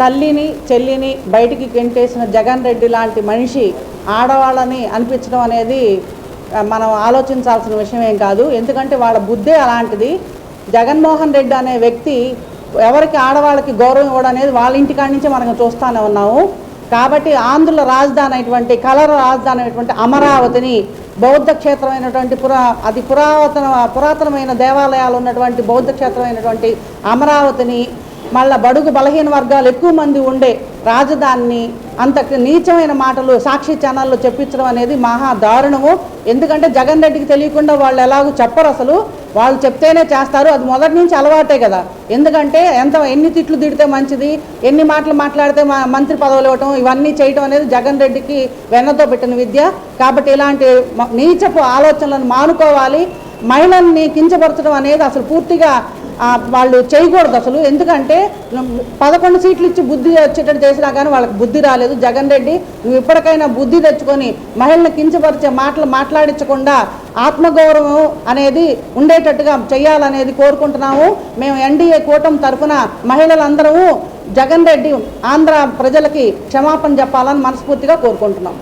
తల్లిని చెల్లిని బయటికి గెంటేసిన జగన్ రెడ్డి లాంటి మనిషి ఆడవాళ్ళని అనిపించడం అనేది మనం ఆలోచించాల్సిన విషయం ఏం కాదు. ఎందుకంటే వాళ్ళ బుద్ధే అలాంటిది. జగన్మోహన్ రెడ్డి అనే వ్యక్తి ఎవరికి ఆడవాళ్ళకి గౌరవం ఇవ్వడం అనేది వాళ్ళ ఇంటికాడి నుంచే మనం చూస్తూనే ఉన్నాము. కాబట్టి ఆంధ్రుల రాజధాని అయినటువంటి కలర రాజధాని అయినటువంటి అమరావతిని బౌద్ధ క్షేత్రమైనటువంటి పురా అది పురాతన పురాతనమైన దేవాలయాలు ఉన్నటువంటి బౌద్ధ క్షేత్రమైనటువంటి అమరావతిని మళ్ళా బడుగు బలహీన వర్గాలు ఎక్కువ మంది ఉండే రాజధానిని అంత నీచమైన మాటలు సాక్షి ఛానల్లో చెప్పించడం అనేది మహా దారుణము. ఎందుకంటే జగన్ రెడ్డికి తెలియకుండా వాళ్ళు ఎలాగో చెప్పరు అసలు. వాళ్ళు చెప్తేనే చేస్తారు. అది మొదటి నుంచి అలవాటే కదా. ఎందుకంటే ఎంత ఎన్ని తిట్లు తిడితే మంచిది ఎన్ని మాటలు మాట్లాడితే మా మంత్రి పదవులు ఇవ్వటం ఇవన్నీ చేయటం అనేది జగన్ రెడ్డికి వెన్నతో పెట్టిన విద్య. కాబట్టి ఇలాంటి నీచపు ఆలోచనలను మానుకోవాలి. మహిళల్ని కించపరచడం అనేది అసలు పూర్తిగా వాళ్ళు చేయకూడదు అసలు. ఎందుకంటే పదకొండు సీట్లు ఇచ్చి బుద్ధి వచ్చేటట్టు చేసినా కానీ వాళ్ళకి బుద్ధి రాలేదు. జగన్ రెడ్డి నువ్వు ఇప్పటికైనా బుద్ధి తెచ్చుకొని మహిళను కించపరిచే మాటలు మాట్లాడించకుండా ఆత్మగౌరవం అనేది ఉండేటట్టుగా చేయాలనేది కోరుకుంటున్నాము. మేము ఎన్డీఏ కూటమి తరఫున మహిళలందరము జగన్ రెడ్డి ఆంధ్ర ప్రజలకి క్షమాపణ చెప్పాలని మనస్ఫూర్తిగా కోరుకుంటున్నాం.